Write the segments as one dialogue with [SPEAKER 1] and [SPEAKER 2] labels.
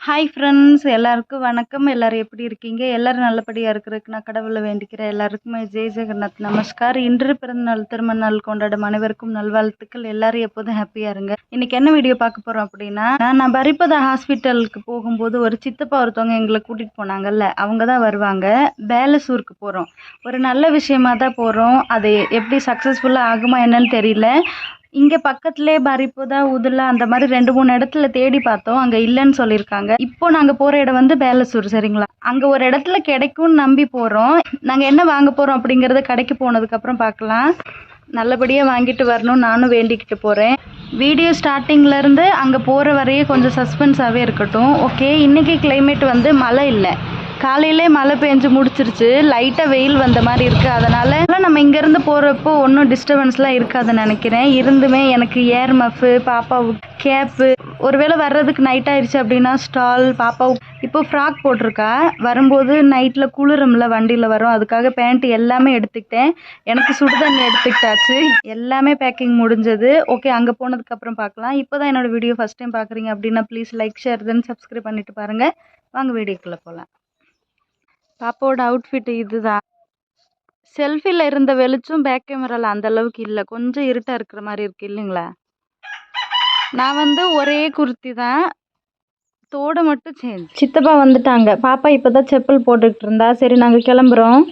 [SPEAKER 1] Hi friends எல்லாருக்கும் வணக்கம். எல்லாரும் எப்படி இருக்கீங்க? எல்லோரும் நல்லபடியாக இருக்கிறதுக்கு நான் கடவுளை வேண்டிக்கிறேன். எல்லாருக்குமே ஜெய் ஜெகநாத் நமஸ்கார். இன்று பிறந்த நாள் திருமண நாள் கொண்டாடும் அனைவருக்கும் நல்வாழ்த்துக்கள். எல்லாரும் எப்போதும் ஹாப்பியாக இருங்க. இன்னைக்கு என்ன வீடியோ பார்க்க போகிறோம் அப்படின்னா நான் பரிப்பதா ஹாஸ்பிட்டலுக்கு போகும்போது ஒரு சித்தப்பா ஒருத்தவங்க எங்களை கூட்டிகிட்டு போனாங்கல்ல அவங்க தான் வருவாங்க. பேலசூருக்கு போகிறோம் ஒரு நல்ல விஷயமா தான் போகிறோம் அது எப்படி சக்ஸஸ்ஃபுல்லாக ஆகுமா என்னன்னு தெரியல. இங்கே பக்கத்துலேயே பரிப்புதா உதுலா அந்த மாதிரி ரெண்டு மூணு இடத்துல தேடி பார்த்தோம். அங்கே இல்லைன்னு சொல்லியிருக்காங்க. இப்போ நாங்கள் போகிற இடம் வந்து பேலசூர் சரிங்களா? அங்கே ஒரு இடத்துல கிடைக்கும்னு நம்பி போகிறோம் நாங்கள் என்ன வாங்க போகிறோம் அப்படிங்கிறத கடைக்கு போனதுக்கப்புறம் பார்க்கலாம். நல்லபடியாக வாங்கிட்டு வரணும்னு நானும் வேண்டிக்கிட்டு போகிறேன் வீடியோ ஸ்டார்டிங்லேருந்து அங்கே போகிற வரையே கொஞ்சம் சஸ்பென்ஸாகவே இருக்கட்டும். ஓகே இன்றைக்கி கிளைமேட் வந்து மழை இல்லை. காலையிலே மழை பெஞ்சு முடிச்சிருச்சு. லைட்டாக வெயில் வந்த மாதிரி இருக்குது அதனால் நம்ம இங்கேருந்து போகிறப்போ ஒன்றும் டிஸ்டர்பன்ஸ்லாம் இருக்காதுன்னு நினைக்கிறேன். இருந்துமே எனக்கு ஏர் மஃபு பாப்பாவுக்கு கேப்பு ஒருவேளை வர்றதுக்கு நைட் ஆயிடுச்சு அப்படின்னா ஸ்டால் பாப்பாவுக்கு இப்போ ஃப்ராக் போட்டிருக்கா. வரும்போது நைட்டில் குளிரும்ல வண்டியில் வரும். அதுக்காக பேண்ட் எல்லாமே எடுத்துக்கிட்டேன். எனக்கு சுடுதண்ணி எடுத்துக்கிட்டாச்சு. எல்லாமே பேக்கிங் முடிஞ்சது. ஓகே அங்கே போனதுக்கப்புறம் பார்க்கலாம். இப்போ தான் என்னோட வீடியோ ஃபஸ்ட் டைம் பார்க்குறீங்க அப்படின்னா please like share then subscribe பண்ணிட்டு பாருங்கள் வாங்க வீடியோக்குள்ளே போகலாம். பாப்பாவோட அவுட்ஃபிட் இதுதான். செல்ஃபியில் இருந்த வெளிச்சம் பேக் கேமராவில் அந்த அளவுக்கு இல்லை. கொஞ்சம் இருட்டாக இருக்கிற மாதிரி இருக்கு இல்லைங்களா? நான் வந்து ஒரே குர்த்தி தான். தோடு மட்டும் சேஞ்ச் சித்தப்பா வந்துட்டாங்க. பாப்பா இப்போ தான் செப்பல் போட்டுக்கிட்டு இருந்தா. சரி நாங்கள் கிளம்புறோம்.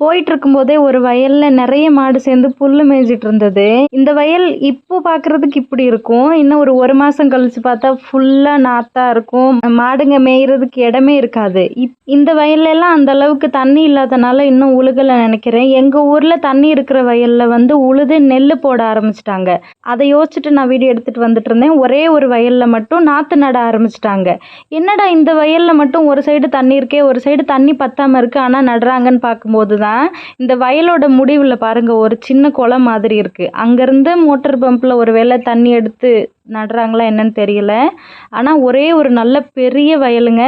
[SPEAKER 1] போயிட்டு இருக்கும்போதே ஒரு வயல்ல நிறைய மாடு சேர்ந்து புல்லு மேய்ஞ்சிட்டு இருந்தது இந்த வயல் இப்போ பாக்குறதுக்கு இப்படி இருக்கும். இன்னும் ஒரு ஒரு மாசம் கழிச்சு பார்த்தா ஃபுல்லா நாத்தா இருக்கும். மாடுங்க மேய்றதுக்கு இடமே இருக்காது. இப் இந்த வயல்ல எல்லாம் அந்த அளவுக்கு தண்ணி இல்லாதனால இன்னும் உழுகல நினைக்கிறேன். எங்க ஊர்ல தண்ணி இருக்கிற வயல்ல வந்து உழுது நெல் போட ஆரம்பிச்சிட்டாங்க. அதை யோசிச்சுட்டு நான் வீடியோ எடுத்துட்டு வந்துட்டு இருந்தேன் ஒரே ஒரு வயல்ல மட்டும் நாத்து நட ஆரம்பிச்சிட்டாங்க. என்னடா இந்த வயல்ல மட்டும் ஒரு சைடு தண்ணி இருக்கே ஒரு சைடு தண்ணி பத்தாம இருக்கு ஆனா நடுறாங்கன்னு பார்க்கும்போது தான் இந்த வயலோட முடிவில் பாருங்கள் ஒரு சின்ன குளம் மாதிரி இருக்குது அங்கேருந்து மோட்டர் பம்பில் ஒரு வேளை தண்ணி எடுத்து நடுறாங்களா என்னன்னு தெரியல. ஆனால் ஒரே ஒரு நல்ல பெரிய வயலுங்க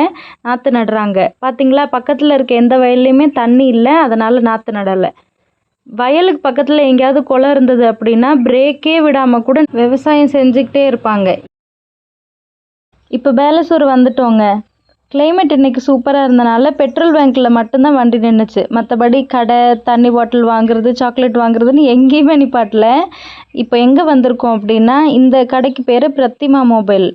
[SPEAKER 1] நாற்று நடுறாங்க. பார்த்தீங்களா பக்கத்தில் இருக்க எந்த வயல்லையுமே தண்ணி இல்லை அதனால் நாற்று நடலை. வயலுக்கு பக்கத்தில் எங்கேயாவது குளம் இருந்தது அப்படின்னா பிரேக்கே விடாமல் கூட விவசாயம் செஞ்சுக்கிட்டே இருப்பாங்க. இப்போ பேலசூர் வந்துட்டோங்க. கிளைமேட் இன்றைக்கி சூப்பராக இருந்தனால பெட்ரோல் பேங்க்கில் மட்டும்தான் வண்டி நின்றுச்சு மற்றபடி கடை தண்ணி பாட்டில் வாங்குறது சாக்லேட் வாங்குறதுன்னு எங்கேயுமே நிப்பாட்டில் இப்போ எங்கே வந்திருக்கோம் அப்படின்னா இந்த கடைக்கு பேர் பிரத்திமா மொபைல்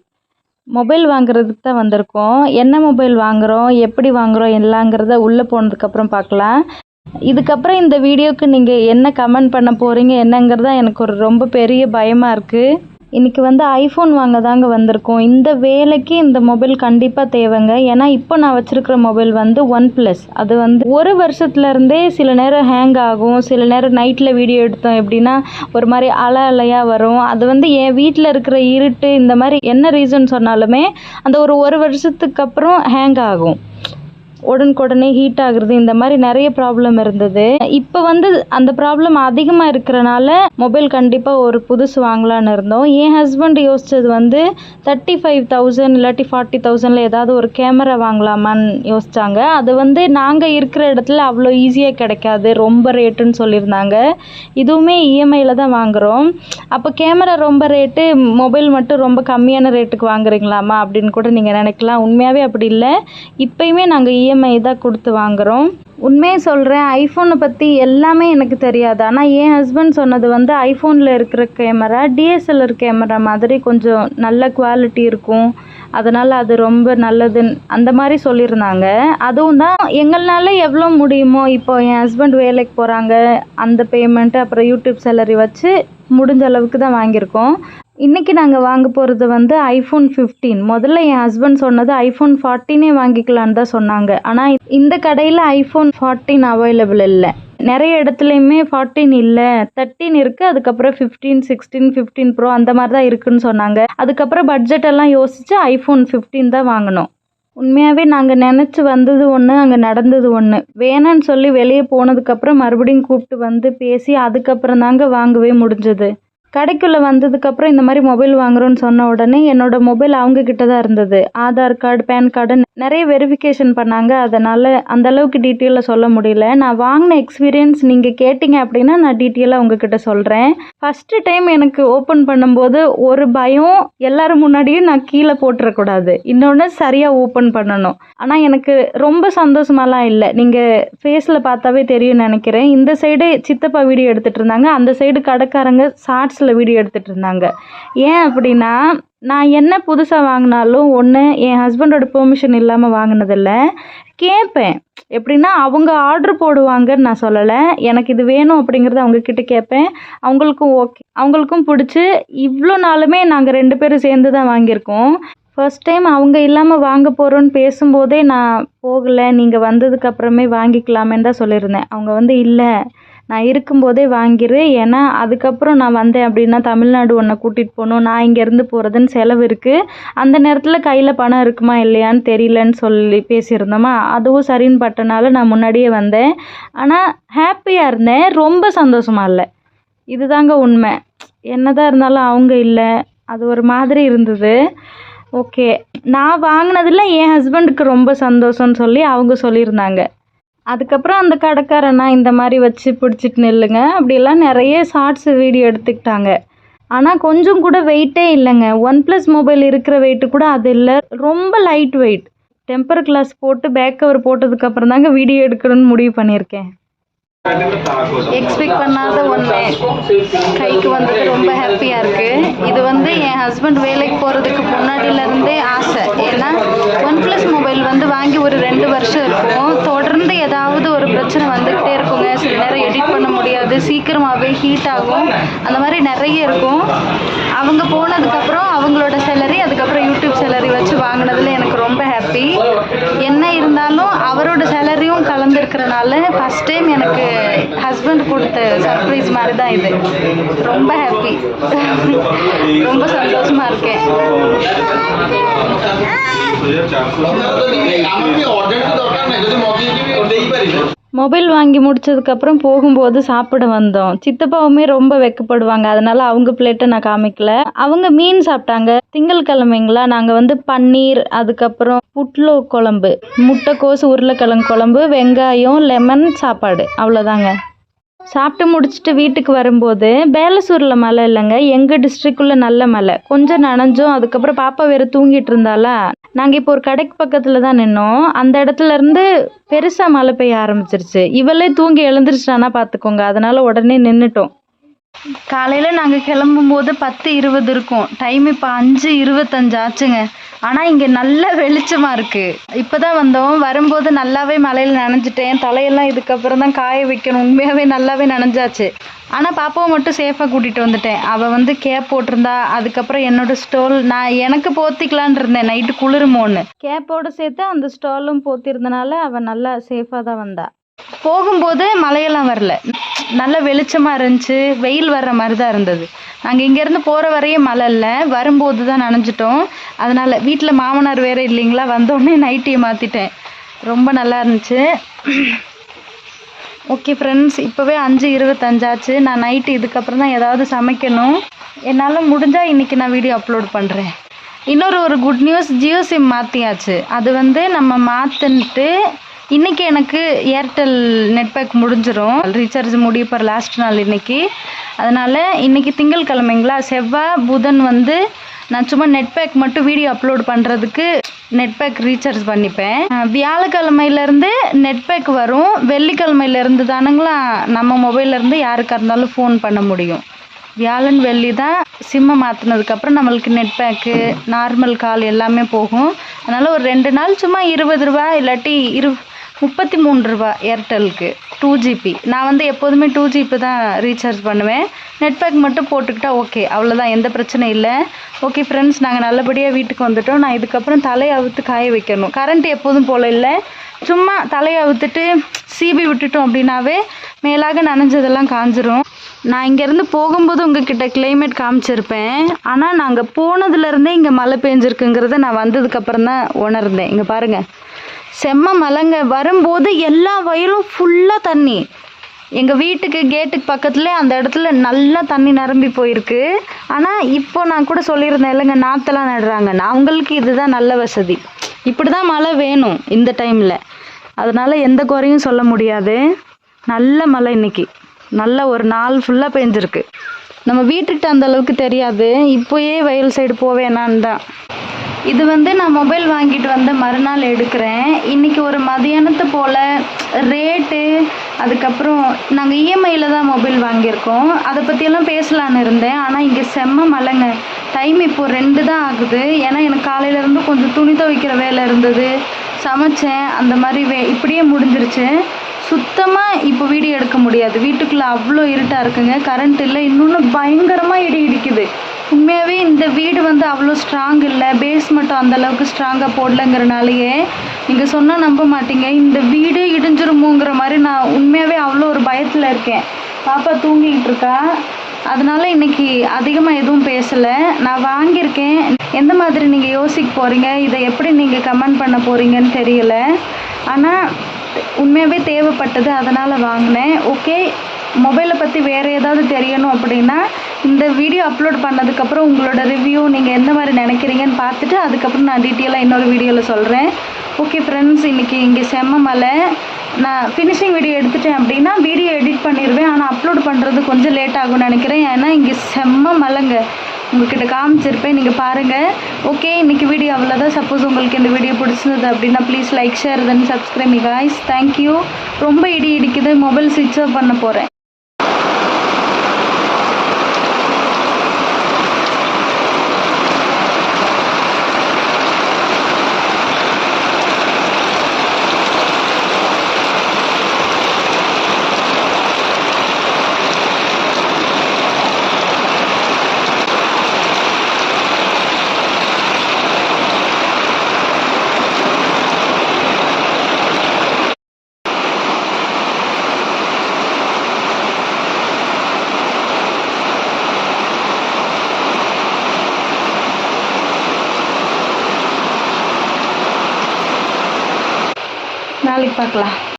[SPEAKER 1] மொபைல் வாங்குறதுக்கு தான் வந்திருக்கோம். என்ன மொபைல் வாங்குகிறோம் எப்படி வாங்குகிறோம் எல்லாங்கிறத உள்ளே போனதுக்கப்புறம் பார்க்கலாம் இதுக்கப்புறம் இந்த வீடியோவுக்கு நீங்கள் என்ன கமெண்ட் பண்ண போகிறீங்க என்னங்கிறது தான் எனக்கு ஒரு ரொம்ப பெரிய பயமாக இருக்குது இன்றைக்கி வந்து ஐஃபோன் வாங்க தாங்க வந்திருக்கோம். இந்த வேலைக்கு இந்த மொபைல் கண்டிப்பாக தேவைங்க. ஏன்னா இப்போ நான் வச்சுருக்கிற மொபைல் வந்து ஒன் ப்ளஸ் அது வந்து ஒரு வருஷத்துலேருந்தே சில நேரம் ஹேங் ஆகும். சில நேரம் நைட்டில் வீடியோ எடுத்தோம் எப்படின்னா ஒரு மாதிரி அலை அலையாக வரும். அது வந்து என் வீட்டில் இருக்கிற இருட்டு இந்த மாதிரி என்ன ரீசன் சொன்னாலுமே அந்த ஒரு ஒரு வருஷத்துக்கு அப்புறம் ஹேங் ஆகும். உடனுக்குடனே ஹீட் ஆகுறது இந்த மாதிரி நிறைய ப்ராப்ளம் இருந்தது. இப்போ வந்து அந்த ப்ராப்ளம் அதிகமாக இருக்கிறனால மொபைல் கண்டிப்பாக ஒரு புதுசு வாங்கலான்னு இருந்தோம். என் ஹஸ்பண்ட் யோசித்தது வந்து தேர்ட்டி ஃபைவ் தௌசண்ட் இல்லாட்டி ஃபார்ட்டி தௌசண்டில் ஏதாவது ஒரு கேமரா வாங்கலாமான்னு யோசிச்சாங்க. அது வந்து நாங்கள் இருக்கிற இடத்துல அவ்வளோ ஈஸியாக கிடைக்காது ரொம்ப ரேட்டுன்னு சொல்லியிருந்தாங்க. இதுவுமே இஎம்ஐயில் தான் வாங்குகிறோம் அப்போ கேமரா ரொம்ப ரேட்டு மொபைல் மட்டும் ரொம்ப கம்மியான ரேட்டுக்கு வாங்குறீங்களாமா அப்படின்னு கூட நீங்கள் நினைக்கலாம். உண்மையாகவே அப்படி இல்லை. இப்போயுமே நாங்கள் இஎம்ஐ தான் கொடுத்து வாங்குகிறோம் உண்மையை சொல்கிறேன் ஐஃபோனை பற்றி எல்லாமே எனக்கு தெரியாது. ஆனால் என் ஹஸ்பண்ட் சொன்னது வந்து ஐஃபோனில் இருக்கிற கேமரா டிஎஸ்எல்ஆர் கேமரா மாதிரி கொஞ்சம் நல்ல குவாலிட்டி இருக்கும். அதனால் அது ரொம்ப நல்லதுன்னு அந்த மாதிரி சொல்லியிருந்தாங்க. அதுவும் தான் எங்களால் எவ்வளோ முடியுமோ இப்போ என் ஹஸ்பண்ட் வேலைக்கு போகிறாங்க அந்த பேமெண்ட்டு அப்புறம் யூடியூப் சேலரி வச்சு முடிஞ்ச அளவுக்கு தான் வாங்கியிருக்கோம். இன்றைக்கி நாங்கள் வாங்க போகிறது வந்து ஐஃபோன் ஃபிஃப்டீன் முதல்ல என் ஹஸ்பண்ட் சொன்னது ஐஃபோன் ஃபார்ட்டீனே வாங்கிக்கலான்னு தான் சொன்னாங்க. ஆனால் இந்த கடையில் ஐஃபோன் ஃபார்ட்டீன் அவைலபிள் இல்லை. நிறைய இடத்துலையுமே ஃபார்ட்டீன் இல்லை. தேர்ட்டீன் இருக்குது அதுக்கப்புறம் ஃபிஃப்டீன் சிக்ஸ்டீன் ஃபிஃப்டீன் ப்ரோ அந்த மாதிரி தான் இருக்குன்னு சொன்னாங்க. அதுக்கப்புறம் பட்ஜெட் எல்லாம் யோசித்து ஐஃபோன் ஃபிஃப்டீன் தான் வாங்கினோம். உண்மையாகவே நாங்கள் நினச்சி வந்தது ஒன்று அங்கே நடந்தது ஒன்று வேணான்னு சொல்லி வெளியே போனதுக்கப்புறம் மறுபடியும் கூப்பிட்டு வந்து பேசி அதுக்கப்புறம் தாங்க வாங்கவே முடிஞ்சது. கடைக்குள்ளே வந்ததுக்கப்புறம் இந்த மாதிரி மொபைல் வாங்குறோன்னு சொன்ன உடனே என்னோட மொபைல் அவங்க கிட்ட தான் இருந்தது. ஆதார் கார்டு பேன் கார்டு நிறைய வெரிஃபிகேஷன் பண்ணாங்க. அதனால் அந்தளவுக்கு டீட்டெயிலில் டீட்டெயிலாக சொல்ல முடியல. நான் வாங்கின எக்ஸ்பீரியன்ஸ் நீங்கள் கேட்டிங்க அப்படின்னா நான் டீட்டெயிலாக உங்ககிட்ட சொல்கிறேன் ஃபஸ்ட்டு டைம் எனக்கு ஓப்பன் பண்ணும்போது ஒரு பயம் எல்லோரும் முன்னாடியும் நான் கீழே போட்டுறக்கூடாது இன்னொன்று சரியாக ஓப்பன் பண்ணணும். ஆனால் எனக்கு ரொம்ப சந்தோஷமாலாம் இல்லை. நீங்கள் ஃபேஸில் பார்த்தாவே தெரியும் நினைக்கிறேன். இந்த சைடு சித்தப்பா வீடியோ எடுத்துகிட்டு இருந்தாங்க. அந்த சைடு கடைக்காரங்க ஷார்ட்ஸில் வீடியோ எடுத்துகிட்டு இருந்தாங்க. ஏன் அப்படின்னா நான் என்ன புதுசாக வாங்கினாலும் ஒன்று என் ஹஸ்பண்டோட பெர்மிஷன் இல்லாமல் வாங்கினதில்ல. கேட்பேன் எப்படின்னா அவங்க ஆர்டர் போடுவாங்கன்னு நான் சொல்லலை. எனக்கு இது வேணும் அப்படிங்கிறத அவங்கக்கிட்ட கேட்பேன் அவங்களுக்கும் ஓகே அவங்களுக்கும் பிடிச்சி இவ்வளோ நாளுமே நாங்கள் ரெண்டு பேரும் சேர்ந்து தான் வாங்கியிருக்கோம். ஃபர்ஸ்ட் டைம் அவங்க இல்லாமல் வாங்க போகிறோன்னு பேசும்போதே நான் போகலை. நீங்கள் வந்ததுக்கப்புறமே வாங்கிக்கலாமேன்னு தான் சொல்லியிருந்தேன். அவங்க வந்து இல்லை நான் இருக்கும்போதே வாங்கிரு. ஏன்னா அதுக்கப்புறம் நான் வந்தேன் அப்படின்னா தமிழ்நாடு உன்னை கூட்டிகிட்டு போகணும். நான் இங்கேருந்து போகிறதுன்னு செலவு இருக்குது அந்த நேரத்தில் கையில் பணம் இருக்குமா இல்லையான்னு தெரியலன்னு சொல்லி பேசியிருந்தோமா? அதுவும் சரின்னு பட்டனால நான் முன்னாடியே வந்தேன். ஆனால் ஹாப்பியாக இருந்தேன். ரொம்ப சந்தோஷமா இல்லை. இதுதாங்க உண்மை. என்னதான் இருந்தாலும் அவங்க இல்லை. அது ஒரு மாதிரி இருந்தது. ஓகே. நான் வாங்கினதில் என் ஹஸ்பண்டுக்கு ரொம்ப சந்தோஷம்னு சொல்லி அவங்க சொல்லியிருந்தாங்க. அதுக்கப்புறம் அந்த கடைக்காரண்ணா இந்த மாதிரி வச்சு பிடிச்சிட்டு நில்லுங்க அப்படிலாம் நிறைய ஷார்ட்ஸ் வீடியோ எடுத்துக்கிட்டாங்க. ஆனால் கொஞ்சம் கூட வெயிட்டே இல்லைங்க. ஒன் ப்ளஸ் மொபைல் இருக்கிற வெயிட்டு கூட அது இல்லை. ரொம்ப லைட் வெயிட் டெம்பர் கிளாஸ் போட்டு பேக் கவர் போட்டதுக்கப்புறம் தாங்க வீடியோ எடுக்கணும்னு முடிவு பண்ணியிருக்கேன். எக்ஸ்பெக்ட் பண்ணாத ஒன்று கைக்கு வந்தது ரொம்ப ஹாப்பியாக இருக்குது இது வந்து என் ஹஸ்பண்ட் வேலைக்கு போகிறதுக்கு முன்னாடியிலேருந்தே ஆசை. ஏன்னா ஒன் ப்ளஸ் மொபைல் வந்து வாங்கி ஒரு ரெண்டு வருஷம் இருக்கும். தொடர்ந்து ஏதாவது ஒரு பிரச்சனை வந்துக்கிட்டே இருக்குங்க. சில நேரம் எடிட் பண்ண முடியாது. சீக்கிரமாகவே ஹீட் ஆகும். அந்த மாதிரி நிறைய இருக்கும். அவங்க போனதுக்கப்புறம் அவங்களோட சேலரி அதுக்கப்புறம் யூடியூப் சேலரி வச்சு வாங்கினதில் எனக்கு ரொம்ப ஹாப்பி என்ன இருந்தாலும் அவரோட சேலரியும் கலந்துருக்கிறனால ஃபஸ்ட் டைம் எனக்கு ஹஸ்பண்ட் கொடுத்த சர்ப்ரைஸ் மாதிரி தான் இது ரொம்ப ஹாப்பி ரொம்ப சந்தோஷமா இருக்கேன்
[SPEAKER 2] আমার কি অর্ডারটা দরকার নাই যদি মগিয়ে দিবি ওটাই পারি না
[SPEAKER 1] மொபைல் வாங்கி முடிச்சதுக்கப்புறம் போகும்போது சாப்பிட வந்தோம். சித்தப்பாவுமே ரொம்ப வெக்கப்படுவாங்க. அதனால அவங்க பிளேட்டை நான் காமிக்கல. அவங்க மீன் சாப்பிட்டாங்க. திங்கட்கிழமைங்களா நாங்கள் வந்து பன்னீர் அதுக்கப்புறம் புட்லோ குழம்பு முட்டைக்கோஸ் உருளைக்கிழங்கு குழம்பு வெங்காயம் லெமன் சாப்பாடு. அவ்வளோதாங்க சாப்பிட்டு முடிச்சுட்டு வீட்டுக்கு வரும்போது பேலசூரில் மழை இல்லைங்க. எங்கள் டிஸ்ட்ரிக்குள்ளே நல்ல மழை கொஞ்சம் நனைஞ்சோம். அதுக்கப்புறம் பாப்பா வேறு தூங்கிட்டு இருந்தாலா நாங்கள் இப்போ ஒரு கடைக்கு பக்கத்தில் தான் நின்னோம். அந்த இடத்துல இருந்து பெருசாக மழை பெய்ய ஆரம்பிச்சிருச்சு. இவளே தூங்கி எழுந்திரிச்சிட்டானா பார்த்துக்கோங்க அதனால உடனே நின்றுட்டோம் காலையில் நாங்கள் கிளம்பும்போது பத்து இருபது இருக்கும். டைம் இப்போ அஞ்சு இருபத்தஞ்சு ஆச்சுங்க. ஆனால் இங்கே நல்ல வெளிச்சமாக இருக்குது இப்போ தான் வந்தோம். வரும்போது நல்லாவே மலையில் நனைஞ்சிட்டேன். தலையெல்லாம் இதுக்கப்புறம் தான் காய வைக்கணும். உண்மையாகவே நல்லாவே நனைஞ்சாச்சு. ஆனால் பாப்பாவை மட்டும் சேஃபாக கூட்டிகிட்டு வந்துட்டேன். அவள் வந்து கேப் போட்டிருந்தா அதுக்கப்புறம் என்னோட ஸ்டோல் நான் எனக்கு போத்திக்கலான் இருந்தேன். நைட்டு குளிருமோன்னு. கேப்போடு சேர்த்து அந்த ஸ்டாலும் போத்திருந்தனால அவள் நல்லா சேஃபாக தான் வந்தா. போகும்போது மலையெல்லாம் வரல. நல்ல வெளிச்சமாக இருந்துச்சு. வெயில் வர்ற மாதிரி தான் இருந்தது. நாங்கள் இங்கேருந்து போகிற வரையும் மழை இல்லை. வரும்போது தான் நனைஞ்சிட்டோம். அதனால் வீட்டில் மாமனார் வேறு இல்லைங்களா? வந்தோடனே நைட்டியை மாற்றிட்டேன் ரொம்ப நல்லா இருந்துச்சு. ஓகே ஃப்ரெண்ட்ஸ் இப்போவே அஞ்சு இருபத்தஞ்சாச்சு. நான் நைட்டு இதுக்கப்புறம் தான் ஏதாவது சமைக்கணும். என்னால் முடிஞ்சால் இன்றைக்கி நான் வீடியோ அப்லோட் பண்ணுறேன் இன்னொரு ஒரு குட் நியூஸ் ஜியோ சிம் மாற்றியாச்சு அது வந்து நம்ம மாற்றின்ட்டு இன்றைக்கி எனக்கு ஏர்டெல் நெட் பேக் முடிஞ்சிடும் ரீசார்ஜ் முடிய போகிற லாஸ்ட் நாள் இன்றைக்கி அதனால் இன்றைக்கி திங்கட்கிழமைங்களா? செவ்வாய் புதன் வந்து நான் சும்மா நெட் பேக் மட்டும் வீடியோ அப்லோட் பண்ணுறதுக்கு நெட் பேக் ரீசார்ஜ் பண்ணிப்பேன் வியாழக்கிழமையிலேருந்து நெட் பேக் வரும். வெள்ளிக்கிழமையிலேருந்து தானுங்களா நம்ம மொபைல்லேருந்து யாருக்காக இருந்தாலும் ஃபோன் பண்ண முடியும். வியாழன் வெள்ளி தான் சிம்மை மாற்றினதுக்கப்புறம் நம்மளுக்கு நெட் பேக்கு நார்மல் கால் எல்லாமே போகும். அதனால் ஒரு ரெண்டு நாள் சும்மா இருபது ரூபா இல்லாட்டி இரு முப்பத்தி மூணு ரூபா ஏர்டெலுக்கு டூ ஜிபி நான் வந்து எப்போதுமே டூ ஜிபி தான் ரீசார்ஜ் பண்ணுவேன். நெட்பேக் மட்டும் போட்டுக்கிட்டா ஓகே அவ்வளோதான் எந்த பிரச்சனையும் இல்லை. ஓகே ஃப்ரெண்ட்ஸ் நாங்கள் நல்லபடியாக வீட்டுக்கு வந்துட்டோம். நான் இதுக்கப்புறம் தலையை அவுத்து காய வைக்கணும். கரண்ட் எப்போதும் போல் இல்லை. சும்மா தலையை அவுத்துட்டு சீபி விட்டுட்டோம் அப்படின்னாவே மேலாக நனைஞ்சதெல்லாம் காஞ்சிரும். நான் இங்கேருந்து போகும்போது உங்ககிட்ட கிளைமேட் காமிச்சிருப்பேன். ஆனால் நாங்கள் போனதுலேருந்தே இங்கே மழை பெஞ்சிருக்குங்கிறத நான் வந்ததுக்கப்புறம் தான் உணர்ந்தேன். இங்கே பாருங்கள் செம்ம மலைங்க. வரும்போது எல்லா வயலும் ஃபுல்லாக தண்ணி. எங்கள் வீட்டுக்கு கேட்டுக்கு பக்கத்தில் அந்த இடத்துல நல்லா தண்ணி நிரம்பி போயிருக்கு. ஆனால் இப்போ நான் கூட சொல்லியிருந்தேன் இல்லைங்க நாற்றெல்லாம் நடுறாங்க. நான் அவங்களுக்கு இதுதான் நல்ல வசதி. இப்படி தான் மழை வேணும் இந்த டைமில் அதனால் எந்த குறையும் சொல்ல முடியாது. நல்ல மழை இன்னைக்கு. நல்ல ஒரு நாள் ஃபுல்லாக பெஞ்சிருக்கு. நம்ம வீட்டுக்கிட்ட அந்த அளவுக்கு தெரியாது. இப்போயே வயல் சைடு போவேணான்னு தான் இது வந்து நான் மொபைல் வாங்கிட்டு வந்த மறுநாள் எடுக்கிறேன். இன்னைக்கு ஒரு மதியானத்து போல் ரேட்டு அதுக்கப்புறம் நாங்கள் இஎம்ஐயில் தான் மொபைல் வாங்கியிருக்கோம். அதை பற்றியெல்லாம் பேசலான்னு இருந்தேன். ஆனால் இங்கே செம்ம மழைங்க. டைம் இப்போ ரெண்டு தான் ஆகுது. ஏன்னா எனக்கு காலையிலேருந்து கொஞ்சம் துணி துவைக்கிற வேலை இருந்தது. சமைச்சேன். அந்த மாதிரி வே இப்படியே முடிஞ்சிருச்சு. சுத்தமாக இப்போ வீடியோ எடுக்க முடியாது. வீட்டுக்குள்ளே அவ்வளோ இருட்டாக இருக்குங்க. கரண்ட் இல்லை. இன்னொன்று பயங்கரமாக இடி இடிக்குது. உண்மையாகவே இந்த வீடு வந்து அவ்வளோ ஸ்ட்ராங் இல்லை. பேஸ் மட்டும் அந்தளவுக்கு ஸ்ட்ராங்காக போடலங்கிறனாலேயே நீங்கள் சொன்னால் நம்ப மாட்டீங்க. இந்த வீடு இடிஞ்சிருமோங்கிற மாதிரி நான் உண்மையாகவே அவ்வளோ ஒரு பயத்தில் இருக்கேன். பாப்பா தூங்கிக்கிட்டு இருக்கா? அதனால் இன்னைக்கு அதிகமாக எதுவும் பேசலை. நான் வாங்கியிருக்கேன். எந்த மாதிரி நீங்கள் யோசிக்க போகிறீங்க இதை எப்படி நீங்கள் கமெண்ட் பண்ண போகிறீங்கன்னு தெரியல. ஆனால் உண்மையாகவே தேவைப்பட்டது அதனால் வாங்கினேன். ஓகே மொபைலை பற்றி வேறு ஏதாவது தெரியணும் அப்படின்னா இந்த வீடியோ அப்லோட் பண்ணதுக்கப்புறம் உங்களோட ரிவ்யூ நீங்கள் எந்த மாதிரி நினைக்கிறீங்கன்னு பார்த்துட்டு அதுக்கப்புறம் நான் டீட்டெயிலாக இன்னொரு வீடியோவில் சொல்கிறேன் ஓகே ஃப்ரெண்ட்ஸ் இன்றைக்கி இங்கே செம்ம மலை நான் ஃபினிஷிங் வீடியோ எடுத்துட்டேன் அப்படின்னா வீடியோ எடிட் பண்ணிடுவேன் ஆனால் அப்லோட் பண்ணுறது கொஞ்சம் லேட் ஆகும்னு நினைக்கிறேன். ஏன்னா இங்கே செம்ம மலைங்க உங்ககிட்ட காமிச்சிருப்பேன். நீங்கள் பாருங்கள் ஓகே இன்றைக்கி வீடியோ அவ்வளோதான் சப்போஸ் உங்களுக்கு இந்த வீடியோ பிடிச்சிருந்தது அப்படின்னா please like share then subscribe guys thank you ரொம்ப இடி இடிக்குது. மொபைல் ஸ்விட்ச் ஆஃப் பண்ண போகிறேன் நாளைக்கு பார்க்கலாம்